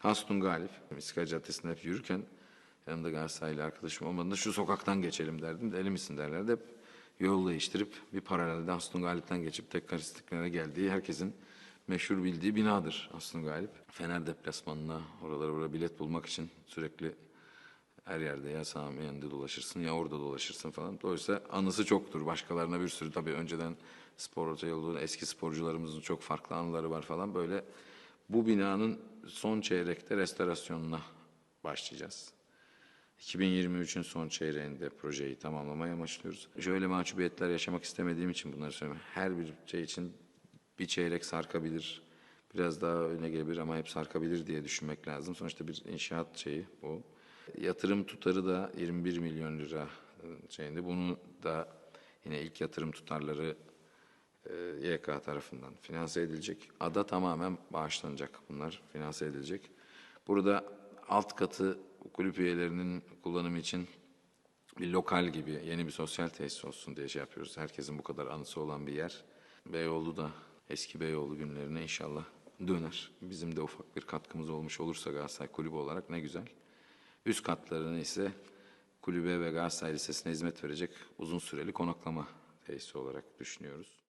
Hastun Galip. İstiklal Caddesi'nde hep yürürken yanımda Galatasaraylı arkadaşım olmadığında şu sokaktan geçelim derdim. Deli misin derlerdi. Hep yol değiştirip bir paralelde Hastun Galip'ten geçip tekrar İstiklal'e geldiği herkesin meşhur bildiği binadır Hastun Galip. Fener deplasmanına oralara oraya bilet bulmak için sürekli her yerde ya Sami yanında dolaşırsın ya orada dolaşırsın falan. Dolayısıyla anısı çoktur. Başkalarına bir sürü tabii önceden spor yolu eski sporcularımızın çok farklı anıları var falan. Böyle bu binanın son çeyrekte restorasyonuna başlayacağız. 2023'ün son çeyreğinde projeyi tamamlamaya amaçlıyoruz. Şöyle mahcubiyetler yaşamak istemediğim için bunları söylüyorum. Her bir şey için bir çeyrek sarkabilir, biraz daha öne gelebilir ama hep sarkabilir diye düşünmek lazım. Sonuçta bir inşaat şeyi bu. Yatırım tutarı da 21 milyon lira e, şeyinde. Bunu da yine ilk yatırım tutarları e, YK tarafından finanse edilecek. Ada tamamen bağışlanacak bunlar, finanse edilecek. Burada alt katı kulüp üyelerinin kullanımı için bir lokal gibi yeni bir sosyal tesis olsun diye şey yapıyoruz. Herkesin bu kadar anısı olan bir yer. Beyoğlu da eski Beyoğlu günlerine inşallah döner. Bizim de ufak bir katkımız olmuş olursa Galatasaray Kulübü olarak ne güzel. Üst katlarını ise kulübe ve Galatasaray Lisesi'ne hizmet verecek uzun süreli konaklama tesisi olarak düşünüyoruz.